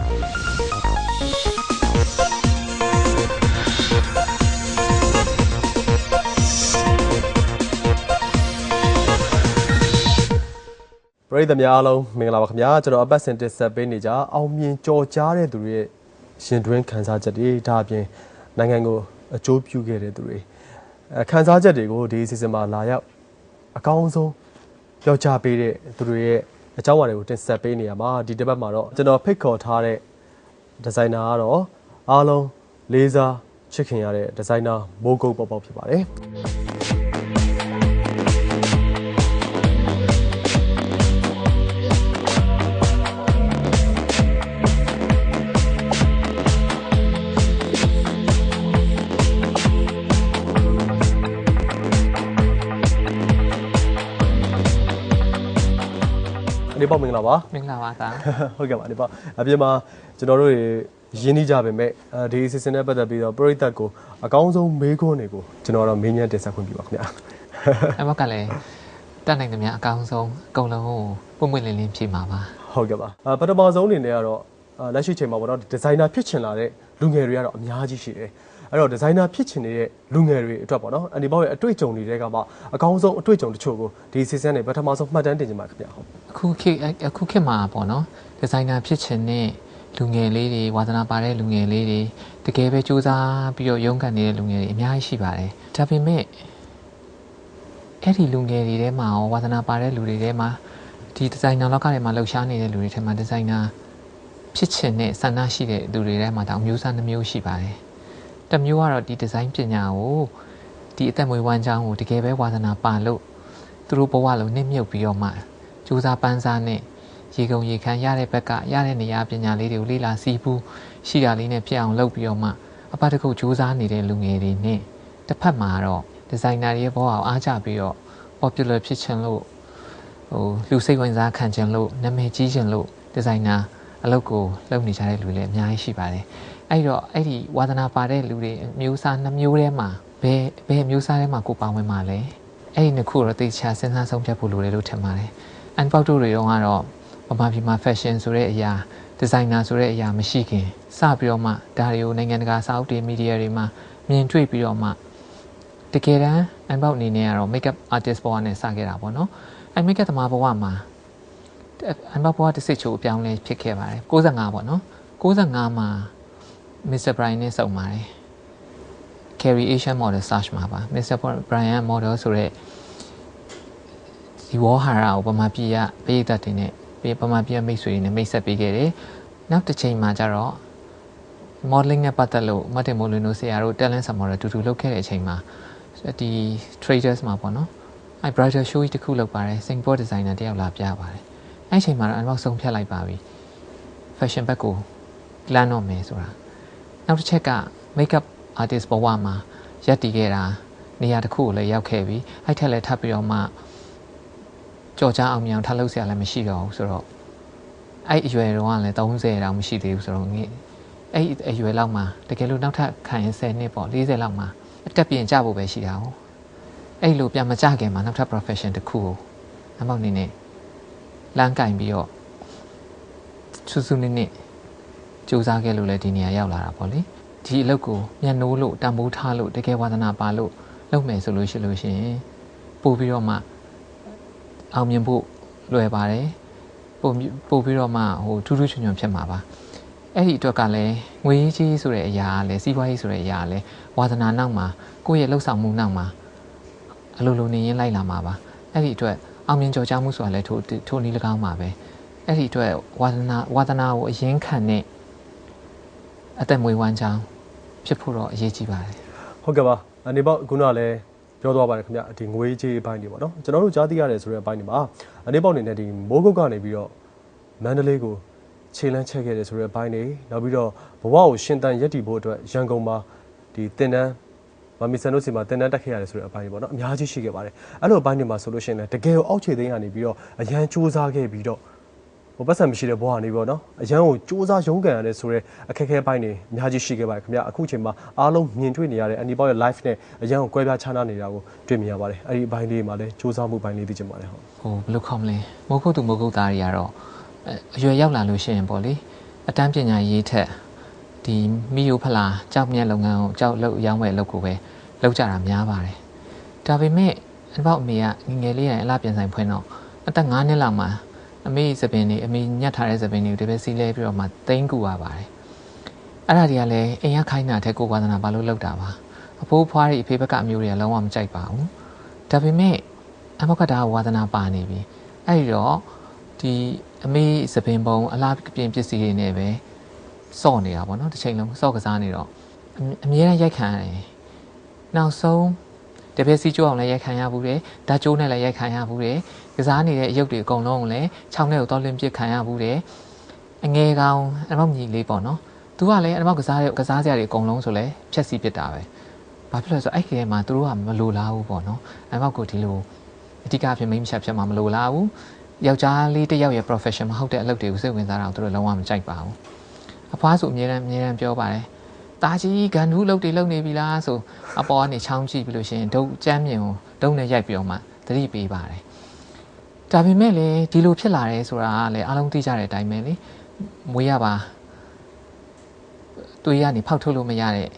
ပရိသတ်များအားလုံးမင်္ဂလာပါခင်ဗျာကျွန်တော်အပတ်စဉ်တင်ဆက်ပေးနေကြအောင်မြင်ကြော်ကြားတဲ့သူတွေရဲ့ရှင်တွင်းခန်းစားချက်တွေဒါအပြင်နိုင်ငံကိုအကျိုးပြုခဲ့တဲ့သူတွေအဲခန်းစားချက်တွေကိုဒီစီစဉ်မှာလာရောက်အကောင်းဆုံးပြောကြားပေးတဲ့သူတွေရဲ့ အကြောင်းအရာတွေကိုတင်ဆက်ပေးနေရမှာဒီတစ်ပတ်မှာတော့ကျွန်တော်ဖိတ်ခေါ်ထားတဲ့ဒီဇိုင်နာကတော့အားလုံးလေးစားချစ်ခင်ရတဲ့ဒီဇိုင်နာမိုးကုတ်ပေါက်ပေါက်ဖြစ်ပါတယ် အနေပေါ့မင်္ဂလာပါမင်္ဂလာပါသားဟုတ်ကဲ့ပါဒီပေါ့အပြင်မှာကျွန်တော်တို့တွေရင်းနှီးကြပါမယ်အဲဒီ season နဲ့ပတ်သက်ပြီးတော့ပရိသတ်ကိုအကောင်းဆုံးမေးခွန်းတွေကိုကျွန်တော်တော့မင်းညံတင်ဆက်ခွင့်ပြုပါခင်ဗျာအမကလည်းတက်နိုင်သမျှအကောင်းဆုံးအကုန်လုံးကိုပွင့်ပွင့်လင်းလင်းဖြေမှာပါဟုတ်ကဲ့ပါအပထမဆုံးအနေနဲ့ကတော့အာလက်ရှိချိန်မှာပေါ့နော်ဒီဇိုင်နာဖြစ်ချင်လာတဲ့လူငယ်တွေကတော့အများကြီးရှိတယ် အဲ့တော့ဒီဇိုင်နာဖြစ်ချင်နေတဲ့လူငယ်တွေအတွက်ပေါ့နော်အန်ဒီဘောရဲ့အတွေ့အကြုံတွေကမှအကောင်းဆုံးအတွေ့အကြုံတချို့ကိုဒီ season နဲ့ပထမဆုံးမှတ်တမ်းတင်ကြပါခင်ဗျာဟုတ်အခုခေတ်အခုခေတ်မှာပေါ့နော်ဒီဇိုင်နာဖြစ်ချင်တဲ့လူငယ်လေးတွေဝါသနာပါတဲ့လူငယ်လေးတွေတကယ်ပဲစူးစမ်းပြီးတော့ရုန်းကန်နေတဲ့လူငယ်တွေအများကြီးရှိပါတယ်ဒါပေမဲ့အဲ့ဒီလူငယ်တွေထဲမှာရောဝါသနာပါတဲ့လူတွေထဲမှာဒီဒီဇိုင်နာလောကထဲမှာလှုပ်ရှားနေတဲ့လူတွေထဲမှာဒီဇိုင်နာဖြစ်ချင်တဲ့ဆန္ဒရှိတဲ့လူတွေထဲမှာတောင်မျိုးစားနှမျိုးရှိပါတယ် တစ်မျိုးကတော့ဒီဒီဇိုင်းပညာကိုဒီအသက်မွေးဝမ်းကြောင်းကိုတကယ်ပဲဝါသနာပါလို့သူတို့ဘဝလုံးနှိမ့်မြုပ်ပြီးတော့မှစူးစမ်းပန်းစားနဲ့ရေကုန်ရေခမ်းရတဲ့ဘက်ကရတဲ့နေရာပညာလေးတွေကိုလေ့လာစီးပူးရှိတာလေးနဲ့ဖြစ်အောင်လုပ်ပြီးတော့မှအပတ်တစ်ခုစူးစမ်းနေတဲ့လူငယ်တွေနဲ့တစ်ဖက်မှာတော့ဒီဇိုင်နာတွေရဲ့ဘဝကိုအားကျပြီးတော့ popular ဖြစ်ချင်လို့ဟိုလူစိတ်ဝင်စားခံချင်လို့နာမည်ကြီးချင်လို့ဒီဇိုင်နာအလုပ်ကိုလုပ်နေကြတဲ့လူတွေလည်းအများကြီးရှိပါတယ် အဲ့တော့အဲ့ဒီဝါသနာပါတဲ့လူတွေအမျိုးအစားနှမျိုးထဲမှာဘယ်ဘယ်အမျိုးအစားထဲမှာကိုပါဝင်မှာလဲအဲ့ဒီနှစ်ခုတော့တေချာစဉ်းစားဆုံးဖြတ်ဖို့လိုတယ်လို့ထင်ပါတယ်အန်ပေါက်တို့တွေတော့ကတော့ဗမာပြည်မှာ fashion ဆိုတဲ့အရာ designer ဆိုတဲ့အရာမရှိခင်စပြီးတော့မှဒါတွေကိုနိုင်ငံတကာစာအုပ်တွေ media တွေမှာမြင်တွေ့ပြီးတော့မှတကယ်တမ်းအန်ဘောက်အနေနဲ့ကတော့ makeup artist ဘဝနဲ့စခဲ့တာပေါ့နော်အဲ makeup သမားဘဝမှာအန်ဘောက်ဘဝတစ်စိတ်ချိုးအပြောင်းလဲဖြစ်ခဲ့ပါတယ်65ပေါ့နော်65မှာ Mr. Brian နဲ့စုံပါတယ် Carry Asian Model Search မှာပါ Mr. Brian Model ဆိုတဲ့ဒီဝေါ်ဟာရာကိုပမာပြည်ကပြည်သက်တင်နဲ့ပြည်ပမာပြည်ကမိတ်ဆွေတွေနဲ့မိတ်ဆက်ပေးခဲ့တယ်နောက်တစ်ချိန်မှာကျတော့ modeling နဲ့ပတ်သက်လို့မတ်တင်မိုလီနိုဆရာတို့ talent summer တူတူလုပ်ခဲ့တဲ့အချိန်မှာဒီ traders မှာပေါ့နော်အဲ bridal show ကြီးတစ်ခုလုပ်ပါတယ် Singapore designer တယောက်လာပြပါတယ်အဲအချိန်မှာတော့ unbox ဆုံးဖြတ်လိုက်ပါပြီ fashion ဘက်ကိုလမ်းတော့မယ်ဆိုတာ နောက်တစ်ချက်က makeup artist ဘဝမှာရက်တည်ခဲ့တာနေရာတစ်ခုကိုလည်းရောက်ခဲ့ပြီအဲ့ထက်လည်းထပ်ပြီးတော့မှကြော်ကြားအောင်မြောင်ထပ်လုပ်เสียလည်းမရှိတော့ဘူးဆိုတော့အဲ့အရွယ်တုန်းကလည်း30တောင်မရှိသေးဘူးဆိုတော့အဲ့အရွယ်လောက်မှာတကယ်လို့နောက်ထပ်ခံရင်10နှစ်ပေါ့40လောက်မှာအတက်ပြင်ကြဖို့ပဲရှိတာဟုတ်အဲ့လိုပြန်မကြခင်မှာနောက်ထပ် profession တစ်ခုကိုအမောက်နေနဲ့လမ်းကင်ပြီးတော့စူးစူးနေနဲ့ စူးစမ်းခဲ့လို့လည်းဒီနေရာရောက်လာတာပေါ့လေဒီအလုပ်ကိုညှနိုးလို့တံမိုးထားလို့တကယ်ဝါသနာပါလို့လုပ်မယ်ဆိုလို့ရှိလို့ရှိရင်ပို့ပြီးတော့မှအောင်မြင်ဖို့လွယ်ပါတယ်ပို့ပို့ပြီးတော့မှဟိုထူးထူးချွန်ချွန်ဖြစ်မှာပါအဲ့ဒီအတွက်ကလည်းငွေကြီးဆိုတဲ့အရာကလည်းစီးပွားရေးဆိုတဲ့အရာကလည်းဝါသနာနောက်မှာကိုယ့်ရဲ့လှုပ်ဆောင်မှုနောက်မှာအလိုလိုနေရင်လိုက်လာမှာပါအဲ့ဒီအတွက်အောင်မြင်ကြော်ကြားမှုဆိုတာလည်းထိုထိုနည်း၎င်းပါပဲအဲ့ဒီအတွက်ဝါသနာဝါသနာကိုအရင်ခံတဲ့ အသက်မွေးဝမ်းကြောင်းဖြစ်ဖို့တော့အရေးကြီးပါတယ်ဟုတ်ကဲ့ပါအနေပေါ့ခုနကလည်းပြောသွားပါတယ်ခင်ဗျဒီငွေကြေးအပိုင်းတွေပေါ့နော်ကျွန်တော်တို့ကြားသိရတယ်ဆိုတဲ့အပိုင်းတွေမှာအနေပေါ့အနေနဲ့ဒီမိုးကုတ်ကနေပြီးတော့မန္တလေးကိုခြေလန်းချက်ခဲ့တယ်ဆိုတဲ့အပိုင်းတွေနောက်ပြီးတော့ဘဝကိုရှင်တန်ရက်တည်ဖို့အတွက်ရန်ကုန်မှာဒီတင်တန်းမမီဆန်တို့စီမှာတင်တန်းတက်ခဲ့ရတယ်ဆိုတဲ့အပိုင်းတွေပေါ့နော်အများကြီးရှိခဲ့ပါတယ်အဲ့လိုအပိုင်းတွေမှာဆိုလို့ရှိရင်လည်းတကယ်ကိုအောက်ခြေသိမ်းကနေပြီးတော့အရန်စူးစမ်းခဲ့ပြီးတော့ ဟိုပတ်စံမရှိတဲ့ဘဝကနေပေါ့နော်အရန်ကိုစူးစမ်းရုန်းကန်ရတယ်ဆိုတဲ့အခက်အခဲပိုင်းတွေအများကြီးရှိခဲ့ပါတယ်ခင်ဗျအခုချိန်မှာအားလုံးမြင်တွေ့နေရတဲ့အန်ဒီပေါရဲ့ live နဲ့အရန်ကိုကွဲပြားခြားနားနေတာကိုတွေ့မြင်ရပါတယ်အဲ့ဒီဘိုင်းလေးမှာလည်းစူးစမ်းမှုဘိုင်းလေးသိချင်ပါတယ်ဟုတ်ဟိုဘယ်လိုခေါ်မလဲမိုးကုတ်သူမိုးကုတ်သားတွေကတော့အရွယ်ရောက်လာလို့ရှိရင်ပေါ့လေအတန်းပညာရေးထက်ဒီမီယိုဖလာကြောက်မြက်လုပ်ငန်းကိုကြောက်လုပ်ရောင်းဝယ်လုပ်ကိုပဲလုပ်ကြတာများပါတယ်ဒါပေမဲ့အပေါ့အမေကငငယ်လေးရရင်အလားပြန်ဆိုင်ဖွင့်တော့အသက်9နှစ်လောက်မှာ အမေစပင်နေအမေညှက်ထားတဲ့စပင်တွေကိုတပည့်စီးလဲပြီးတော့မှတိန်းကူရပါတယ်အဲ့ဒါတွေကလည်းအိမ်ရခိုင်းတာတဲ့ကိုဝါသနာဘာလို့လုပ်တာပါအဖိုးဖွားတွေအဖေဘက်ကအမျိုးတွေကလုံးဝမကြိုက်ပါဘူးဒါပေမဲ့အမေကဒါဝါသနာပါနေပြီအဲ့ဒီတော့ဒီအမေစပင်ပုံအလားပြင်ပစ္စည်းတွေနဲ့ပဲစော့နေတာပေါ့နော်တစ်ချိန်လုံးစော့ကစားနေတော့အမြဲတမ်းရိုက်ခံရတယ်နောက်ဆုံး တပည့်စီကျိုးအောင်လည်းရိုက်ခံရဘူးတယ်ဓာတ်ကျိုးနဲ့လည်းရိုက်ခံရဘူးတယ်ကစားနေတဲ့အရုပ်တွေအကုန်လုံးကိုလည်းခြောက်နဲ့ကိုတော့လင်းပစ်ခံရဘူးတယ်အငယ်ကောင်အမောက်ညီလေးပေါ့နော်သူကလည်းအမောက်ကစားတဲ့ကစားစရာတွေအကုန်လုံးဆိုလဲဖြက်စီးပစ်တာပဲဘာဖြစ်လဲဆိုတော့အဲ့ဒီထဲမှာသူတို့ကမလိုလားဘူးပေါ့နော်အမောက်ကိုဒီလိုအဓိကအဖြစ်မိမ့်ချက်ဖြစ်မှာမလိုလားဘူးယောက်ျားလေးတစ်ယောက်ရဲ့ profession မဟုတ်တဲ့အလုပ်တွေကိုစိတ်ဝင်စားတာကိုသူတို့လုံးဝမကြိုက်ပါဘူးအဖွားဆိုအမြဲတမ်းအမြဲတမ်းပြောပါတယ် တာကြီးဂန်နူးလုတ်တွေလုတ်နေပြီလားဆိုအပေါ်ကနေချောင်းကြည့်ပြီးလို့ရှိရင်ဒုတ်ကျမ်းမြင်ကိုဒုတ်နဲ့ရိုက်ပြီးတော့မှသတိပေးပါတယ်ဒါပေမဲ့လေဒီလိုဖြစ်လာတယ်ဆိုတာကလည်းအားလုံးသိကြတဲ့အတိုင်းပဲလေမွေးရပါတွေးရနေဖောက်ထုတ်လို့မရတဲ့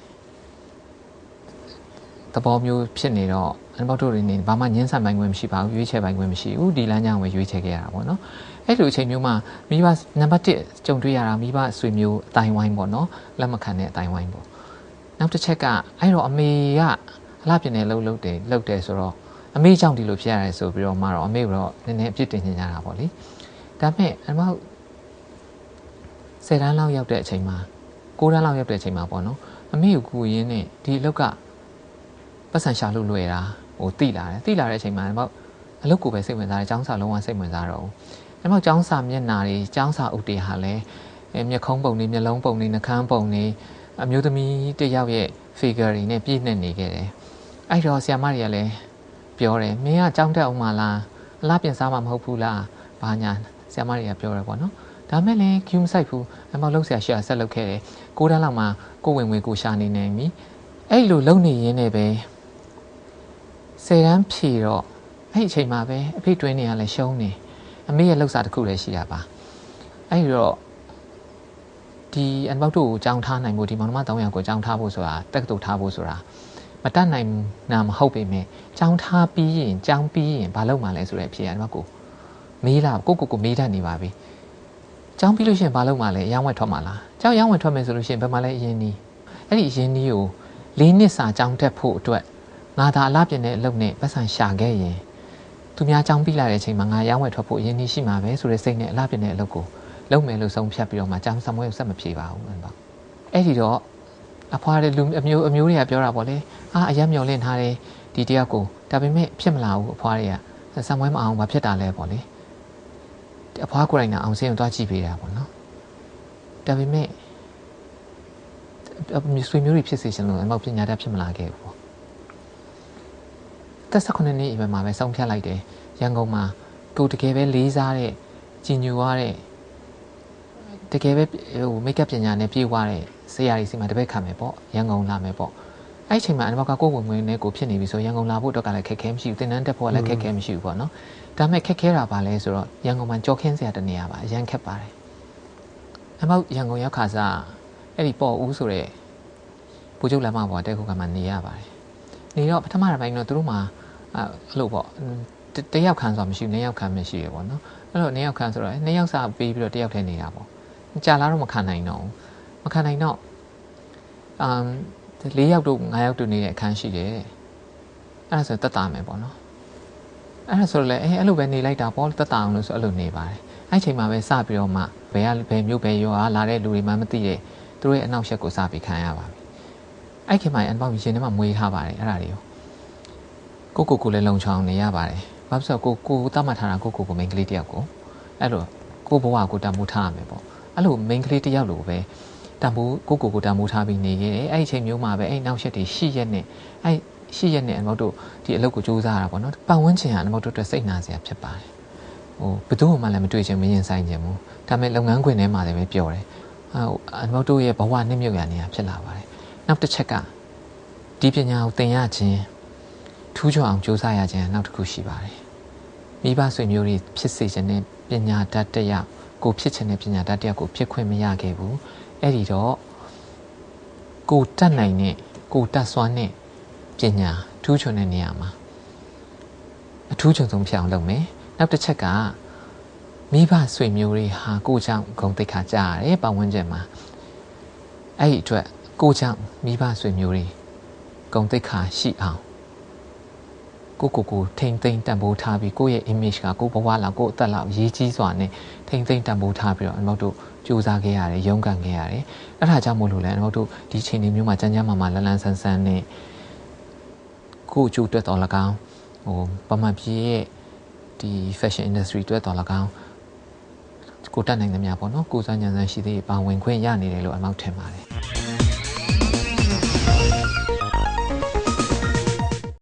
သဘောမျိုးဖြစ်နေတော့အန်ဘောက်တို့တွေနေဘာမှညှင်းဆန်ပိုင်ခွင့်မရှိပါဘူးရွေးချယ်ပိုင်ခွင့်မရှိဘူးဒီလမ်းကြောင်းကိုရွေးချယ်ခဲ့ရတာပေါ့နော် အဲ့လိုအချိန်မျိုးမှာမိဘနံပါတ်1ကြုံတွေ့ရတာမိဘဆွေမျိုးအတိုင်းဝိုင်းပေါ့နော်လက်မခံတဲ့အတိုင်းဝိုင်းပေါ့နောက်တစ်ချက်ကအဲ့တော့အမေကအလှပြင်နေလှုပ်လှုပ်တယ်လှုပ်တယ်ဆိုတော့အမေကြောင့်ဒီလိုဖြစ်ရတယ်ဆိုပြီးတော့မှတော့အမေကတော့နည်းနည်းအပြစ်တင်နေကြတာပေါ့လေဒါပေမဲ့အမေဆယ်တန်းလောက်ရောက်တဲ့အချိန်မှာကိုးတန်းလောက်ရောက်တဲ့အချိန်မှာပေါ့နော်အမေကိုကူရင်းနဲ့ဒီအလောက်ကပတ်စံရှာလို့လွယ်တာဟိုတိလာတယ်တိလာတဲ့အချိန်မှာအမေအလုပ်ကိုပဲစိတ်ဝင်စားတယ်ចောင်းစာလုံးဝစိတ်ဝင်စားတော့ အမေចောင်းစာမျက်နာတွေចောင်းစာဥတေဟာလဲမျက်ခုံးပုံတွေမျက်လုံးပုံတွေနှာခမ်းပုံတွေအမျိုးသမီးတစ်ယောက်ရဲ့ figure တွေနဲ့ပြည့်နှက်နေခဲ့တယ်အဲ့တော့ဆရာမတွေကလည်းပြောတယ်မင်းကကြောင်းတက်အောင်မလားအလားပြင်စားမှာမဟုတ်ဘူးလားဘာညာဆရာမတွေကပြောတယ်ပေါ့နော်ဒါမဲ့လည်း queue မဆိုင်ဘူးအမောက်လုံးဆရာရှာဆက်လုပ်ခဲ့တယ်ကိုးတန်းလောက်မှကိုဝင်ဝင်ကိုရှာနေနေပြီအဲ့လိုလုံနေရင်းနဲ့ပဲဆယ်တန်းဖြေတော့အဲ့ဒီအချိန်မှာပဲအဖေတွင်းနေရလဲရှုံးနေ အမေရဲ့လှုပ်စာတစ်ခုလည်းရှိတာပါအဲ့တော့ဒီအန်ဘောက်တို့ကိုကြောင်းထားနိုင်ဖို့ဒီမောင်နှမ300ကိုကြောင်းထားဖို့ဆိုတာတက်ကတူထားဖို့ဆိုတာမတတ်နိုင်နာမဟုတ်ပေမဲ့ကြောင်းထားပြီးရင်ကြောင်းပြီးရင်ဘာလုပ်မှလဲဆိုတဲ့အဖြစ်အန်ဘောက်ကိုမေးလာကိုကိုကိုမေးတတ်နေပါပြီကြောင်းပြီးလို့ရှိရင်ဘာလုပ်မှလဲရောင်းဝယ်ထွက်မှလားကြောင်းရောင်းဝယ်ထွက်မယ်ဆိုလို့ရှိရင်ဘယ်မှာလဲအရင်နီးအဲ့ဒီအရင်နီးကို၄နှစ်စာကြောင်းတက်ဖို့အတွက်ငါသာအလားပြင်းတဲ့အလုပ်နဲ့ပတ်စံရှာခဲ့ရင် သူများကြောင်းပြီးလာတဲ့အချိန်မှာငါရောင်းဝယ်ထွက်ဖို့အရင်နီးရှိမှာပဲဆိုတဲ့စိတ်နဲ့အလားပြင်းတဲ့အလုပ်ကိုလုပ်မယ်လို့ဆုံးဖြတ်ပြီးတော့မှကြောင်းစမွေးကိုဆက်မပြေပါဘူးအဲ့ပေါ့အဲ့ဒီတော့အဖွားတဲ့လူအမျိုးအမျိုးတွေကပြောတာပေါ့လေအာအရက်မျောလင့်ထားတယ်ဒီတယောက်ကိုဒါပေမဲ့ဖြစ်မလာဘူးအဖွားတွေကစမွေးမအောင်ဘာဖြစ်တာလဲပေါ့လေအဖွားကိုယ်တိုင်ကအောင်စင်းကိုတွားကြည့်ပေးတာပေါ့နော်ဒါပေမဲ့ဆွေမျိုးတွေဖြစ်စေချင်လို့အမောက်ပညာတတ်ဖြစ်မလာခဲ့ဘူးပေါ့ သက်၁9နှစ်အရွယ်မှာပဲဆုံးဖြတ်လိုက်တယ်ရန်ကုန်မှာကိုတကယ်ပဲလေးစားတဲ့ကြည်ညိုရတဲ့တကယ်ပဲဟိုမိတ်ကပ်ပညာနဲ့ပြေးသွားတဲ့ဆရာကြီးစီမှာတပည့်ခံမယ်ပေါ့ရန်ကုန်လာမယ်ပေါ့အဲ့အချိန်မှာအနဘောက်ကကိုယ်ဝင်ဝင်နဲ့ကိုဖြစ်နေပြီဆိုရန်ကုန်လာဖို့အတွက်ကလည်းခက်ခဲမရှိဘူးတင်တန်းတက်ဖို့လည်းခက်ခဲမရှိဘူးပေါ့နော်ဒါပေမဲ့ခက်ခဲတာပါလဲဆိုတော့ရန်ကုန်မှာကြော်ခင်းစရာတနေရာပါအရန်ခက်ပါတယ်အမောက်ရန်ကုန်ရောက်ခါစားအဲ့ဒီပေါ့ဦးဆိုတဲ့ပူချုပ်လမ်းမပေါ်တဲခုကမှနေရပါတယ်နေတော့ပထမတစ်ပိုင်းတော့သူတို့မှာ အဲ့လိုပေါ့တယောက်ခံဆိုတာမရှိဘူးနှစ်ယောက်ခံမရှိရပေါ့နော်အဲ့တော့နှစ်ယောက်ခံဆိုတော့နှစ်ယောက်စာပေးပြီးတော့တယောက်ထဲနေတာပေါ့ကြာလာတော့မခံနိုင်တော့မခံနိုင်တော့အမ်၄ယောက်တို့၅ယောက်တို့နေတဲ့အခန်းရှိတယ်အဲ့ဒါဆိုတက်တာမယ်ပေါ့နော်အဲ့ဒါဆိုတော့လေအဲအဲ့လိုပဲနေလိုက်တာပေါ့တက်တာအောင်လို့ဆိုအဲ့လိုနေပါတယ်အဲ့ချိန်မှာပဲစပြီးတော့မှဘယ်ကဘယ်မျိုးဘယ်ရောအားလာတဲ့လူတွေမှမသိတဲ့သူတို့ရဲ့အနောက်ရှက်ကိုစပြီးခံရပါပြီအဲ့ခင်မှာအန်ပေါင်းရှင်ထဲမှာမွေးထားပါတယ်အဲ့ဒါတွေကို ကိုကိုကိုလည်းလုံချောင်းနေရပါတယ်ဘာဖြစ်လို့ကိုကိုတတ်မှတ်ထားတာကိုကိုကိုမိန်းကလေးတယောက်ကိုအဲ့လိုကိုဘဝကိုတတ်မှုထားရမယ်ပေါ့အဲ့လိုမိန်းကလေးတယောက်လိုပဲတန်ဖိုးကိုကိုကိုတန်ဖိုးထားပြီးနေခဲ့တယ်အဲ့ဒီအချိန်မျိုးမှာပဲအဲ့နောက်ရက်တွေရှိရက်နဲ့အဲ့ရှိရက်နဲ့အမောက်တို့ဒီအလုပ်ကိုစူးစမ်းရတာပေါ့နော်ပတ်ဝန်းကျင်ကအမောက်တို့အတွက်စိတ်နာစရာဖြစ်ပါတယ်ဟိုဘယ်သူမှလည်းမတွေ့ချင်မရင်ဆိုင်ချင်ဘူးဒါပေမဲ့လုပ်ငန်းခွင်ထဲမှာလည်းပဲပျော်တယ်ဟိုအမောက်တို့ရဲ့ဘဝနှိမ့်မြုပ်ရနေတာဖြစ်လာပါတယ်နောက်တစ်ချက်ကဒီပညာကိုသင်ရခြင်း ထူးချွန်အောင်စူးစမ်းရခြင်းနောက်တစ်ခုရှိပါတယ်မိဘဆွေမျိုးတွေဖြစ်စေခြင်းနဲ့ပညာတတ်တရကိုဖြစ်ချင်တဲ့ပညာတတ်တယောက်ကိုဖြစ်ခွင့်မရခဲ့ဘူးအဲ့ဒီတော့ကိုတတ်နိုင်တဲ့ကိုတတ်စွမ်းတဲ့ပညာထူးချွန်တဲ့နေရာမှာအထူးချွန်ဆုံးဖြစ်အောင်လုပ်မယ်နောက်တစ်ချက်ကမိဘဆွေမျိုးတွေဟာကိုကြောင့်ဂုံတိတ်ခါကြရတယ်ပတ်ဝန်းကျင်မှာအဲ့ဒီအတွက်ကိုကြောင့်မိဘဆွေမျိုးတွေဂုံတိတ်ခါရှိအောင် ကိုကိုကိုထိမ့်သိမ့်တန်ဖိုးထားပြီးကိုယ့်ရဲ့ image ကကိုဘဝလောက်ကိုအသက်လောက်ရေးကြီးစွာနဲ့ထိမ့်သိမ့်တန်ဖိုးထားပြီးတော့အမေတို့စူးစမ်းခဲ့ရတယ်ရုန်းကန်ခဲ့ရတယ်အဲ့ဒါကြောင့်မို့လို့လဲအမေတို့ဒီချိန်ဒီမျိုးမှာကြမ်းကြမ်းမာမာလန်းလန်းဆန်းဆန်းနဲ့ကိုကျိုးတက်တော်လကောင်းဟိုပမာပြေရဲ့ဒီ fashion industry တွက်တော်လကောင်းကိုတက်နိုင်သမျှပေါ့နော်ကိုစားညံစမ်းရှိသေးပါဝင်ခွင့်ရနေတယ်လို့အမောက်ထင်ပါတယ်